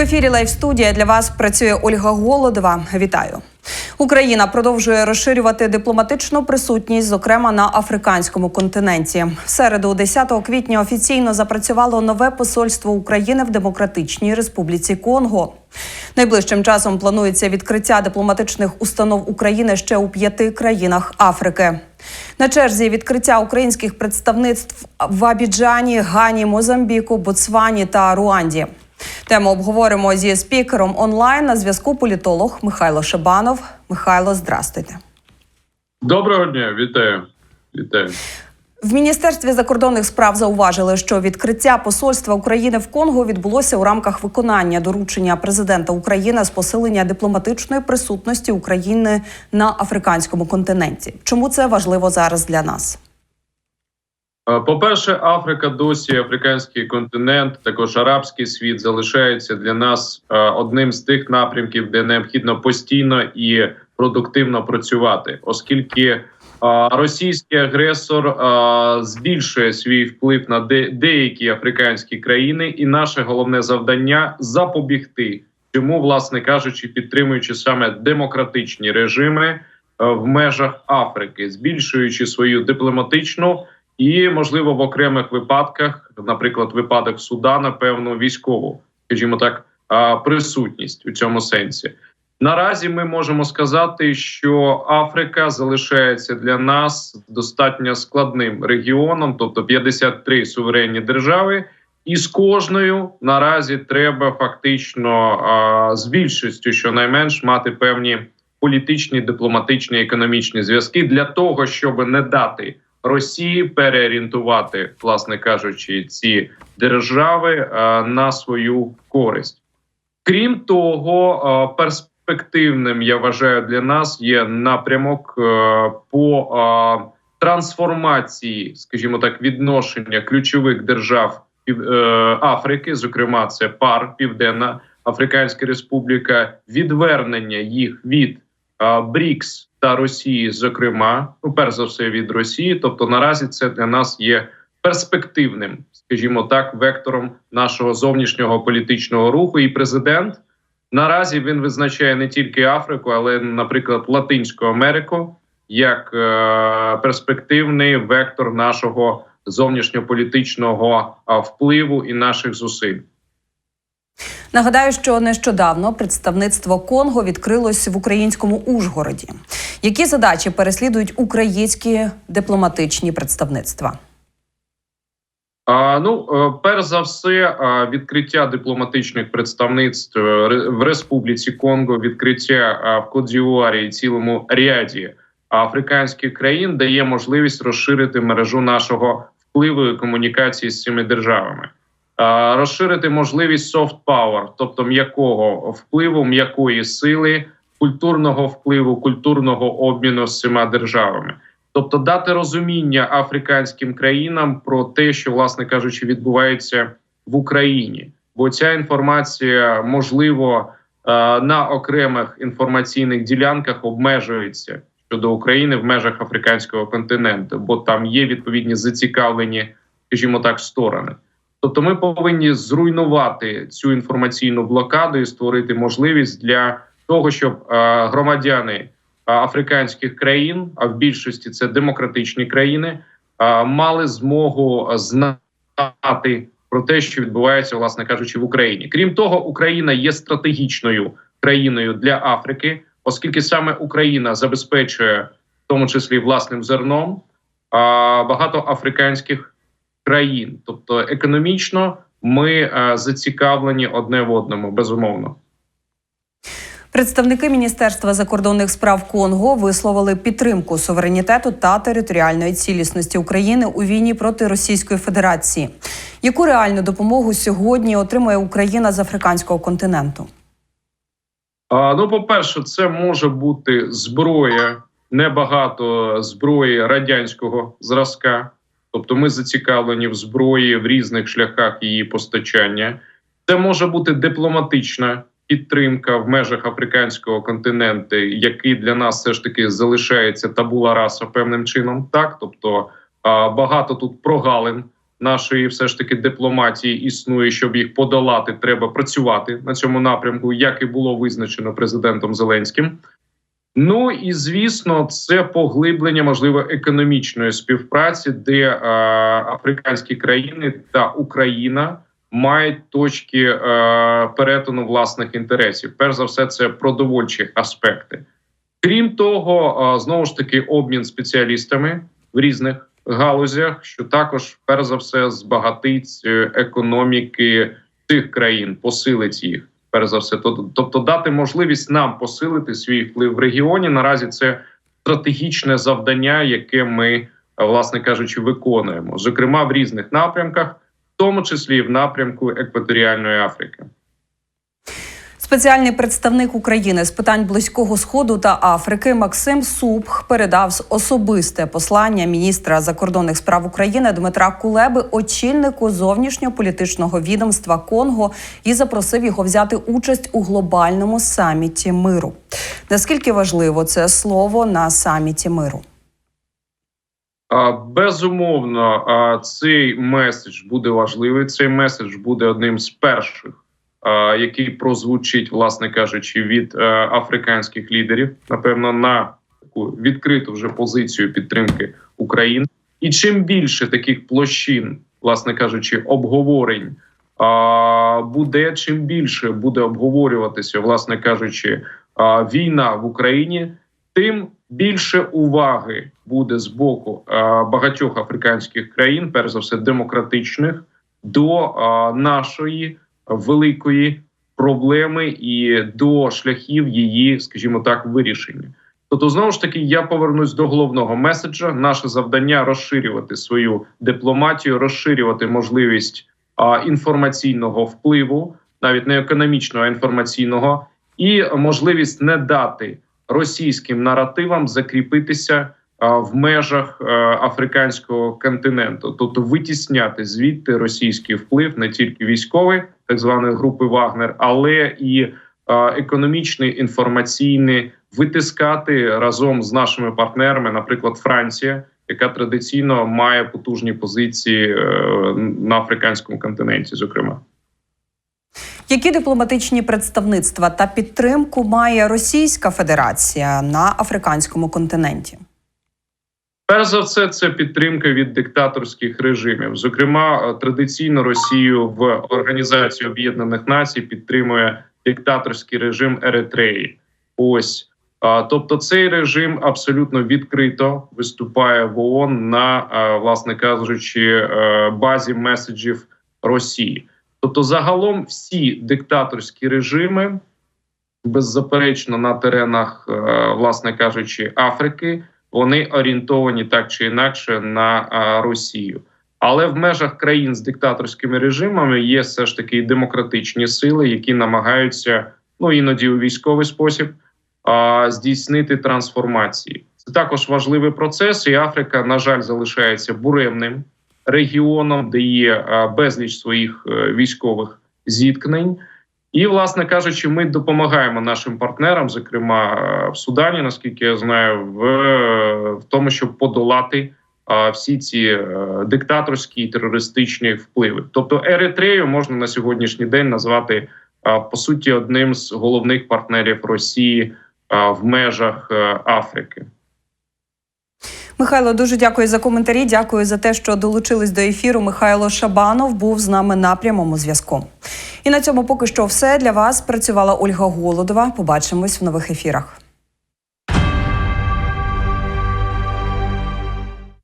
ефірі Лайв студія для вас працює Ольга Голодова. Вітаю. Україна продовжує розширювати дипломатичну присутність, зокрема на африканському континенті. В середу, 10 квітня, офіційно запрацювало нове посольство України в Демократичній Республіці Конго. Найближчим часом планується відкриття дипломатичних установ України ще у п'яти країнах Африки. На черзі відкриття українських представництв в Абіджані, Гані, Мозамбіку, Ботсвані та Руанді. Тему обговоримо зі спікером онлайн на зв'язку політолог Михайло Шибанов. Михайло, здрастуйте. Доброго дня, вітаю. Вітаю. В міністерстві закордонних справ зауважили, що відкриття посольства України в Конго відбулося у рамках виконання доручення президента України з посилення дипломатичної присутності України на африканському континенті. Чому це важливо зараз для нас? Е, По-перше, Африка досі африканський континент, також арабський світ залишається для нас е, одним з тих напрямків, де необхідно постійно і продуктивно працювати, оскільки е, російський агресор збільшує свій вплив на де- деякі африканські країни, і наше головне завдання запобігти цьому, власне кажучи, підтримуючи саме демократичні режими в межах Африки, збільшуючи свою дипломатичну і, можливо, в окремих випадках, наприклад, випадок Судана, певну військову, скажімо так, присутність у цьому сенсі. Наразі ми можемо сказати, що Африка залишається для нас достатньо складним регіоном, тобто 53 суверенні держави, і з кожною наразі треба фактично з більшістю, щонайменш, мати певні політичні, дипломатичні, економічні зв'язки для того, щоб не дати Росії переорієнтувати, власне кажучи, ці держави е, на свою користь. Крім того, е, перспективним я вважаю для нас є напрямок е, по трансформації, скажімо так, відношення ключових держав Африки, зокрема, це ПАР, Південна Африканська Республіка, відвернення їх від БРІКС та Росії, зокрема, ну перш за все від Росії. Тобто, наразі це для нас є перспективним, скажімо так, вектором нашого зовнішнього політичного руху. І президент наразі він визначає не тільки Африку, але, наприклад, Латинську Америку як е, перспективний вектор нашого зовнішньополітичного впливу і наших зусиль. Нагадаю, що нещодавно представництво Конго відкрилось в українському Ужгороді. Які задачі переслідують українські дипломатичні представництва? Ну, е, перш за все, відкриття дипломатичних представництв е, в Республіці Конго, відкриття в Кодзівуарі і цілому ряді африканських країн дає можливість розширити мережу нашого впливу і комунікації з цими державами, розширити можливість soft power, тобто м'якого впливу, м'якої сили, культурного впливу, культурного обміну з цими державами. Тобто дати розуміння африканським країнам про те, що, власне кажучи, відбувається в Україні, бо ця інформація можливо на окремих інформаційних ділянках обмежується щодо України в межах африканського континенту, бо там є відповідні зацікавлені, скажімо так, сторони. Тобто, ми повинні зруйнувати цю інформаційну блокаду і створити можливість для того, щоб е, громадяни африканських країн, а в більшості це демократичні країни, мали змогу знати про те, що відбувається, власне кажучи, в Україні. Крім того, Україна є стратегічною країною для Африки, оскільки саме Україна забезпечує, в тому числі власним зерном, багато африканських країн. Тобто, економічно ми а, зацікавлені одне в одному, безумовно. Представники Міністерства закордонних справ Конго висловили підтримку суверенітету та територіальної цілісності України у війні проти Російської Федерації. Яку реальну допомогу сьогодні отримує Україна з африканського континенту? А, ну, по-перше, це може бути зброя, небагато зброї радянського зразка. Тобто, ми зацікавлені в зброї в різних шляхах її постачання. Це може бути дипломатична підтримка в межах африканського континенту, який для нас все ж таки залишається табула раса певним чином. Так, тобто багато тут прогалин нашої все ж таки дипломатії існує, щоб їх подолати, треба працювати на цьому напрямку, як і було визначено президентом Зеленським. Ну і звісно, це поглиблення можливо економічної співпраці, де е, африканські країни та Україна мають точки е, перетину власних інтересів. Перш за все, це продовольчі аспекти. Крім того, е, знову ж таки, обмін спеціалістами в різних галузях, що також перш за все збагатить е, економіки цих країн, посилить їх. Перш за все, то тобто дати можливість нам посилити свій вплив в регіоні. Наразі це стратегічне завдання, яке ми, е, власне кажучи, виконуємо, зокрема в різних напрямках, в тому числі і в напрямку екваторіальної Африки. Спеціальний представник України з питань близького сходу та Африки Максим Супх передав особисте послання міністра закордонних справ України Дмитра Кулеби очільнику зовнішньополітичного відомства Конго і запросив його взяти участь у глобальному саміті миру. Наскільки важливо це слово на саміті миру? Безумовно, цей меседж буде важливий. Цей меседж буде одним з перших, який прозвучить, власне кажучи, від е, африканських лідерів. Напевно, на таку відкриту вже позицію підтримки України. І чим більше таких площин, власне кажучи, обговорень буде, чим більше буде обговорюватися, власне кажучи, війна в Україні, тим більше уваги буде з боку багатьох африканських країн, перш за все демократичних, до нашої великої проблеми і до шляхів її, скажімо так, вирішення. Тобто, знову ж таки, я повернусь до головного меседжа. Наше завдання розширювати свою дипломатію, розширювати можливість а, інформаційного впливу, навіть не економічного, а інформаційного, і можливість не дати російським наративам закріпитися в межах е, африканського континенту, тобто витісняти звідти російський вплив не тільки військовий, так званої групи Вагнер, але і е, економічний, інформаційний, витискати разом з нашими партнерами, наприклад, Франція, яка традиційно має потужні позиції е, на африканському континенті, зокрема. Які дипломатичні представництва та підтримку має Російська Федерація на африканському континенті? Перш за все, це підтримка від диктаторських режимів. Зокрема, е, традиційно Росію в Організації Об'єднаних Націй підтримує диктаторський режим Еритреї. Ось тобто, цей режим абсолютно відкрито виступає в ООН на е, власне кажучи е, базі меседжів Росії. Тобто, загалом всі диктаторські режими беззаперечно на теренах, власне кажучи, Африки, вони орієнтовані так чи інакше на Росію. Але в межах країн з диктаторськими режимами є все ж таки демократичні сили, які намагаються ну іноді у військовий спосіб здійснити трансформації. Це також важливий процес, і Африка, на жаль, залишається буремним регіоном, де є безліч своїх е, військових зіткнень. І, власне кажучи, ми допомагаємо нашим партнерам, зокрема е, в Судані, наскільки я знаю, в, е, в тому, щоб подолати а, всі ці е, диктаторські і терористичні впливи. Тобто Еритрею можна на сьогоднішній день назвати по суті одним з головних партнерів Росії в межах е, Африки. Михайло, дуже дякую за коментарі. Дякую за те, що долучились до ефіру. Михайло Шабанов був з нами на прямому зв'язку. І на цьому поки що все для вас працювала Ольга Голодова. Побачимось в нових ефірах.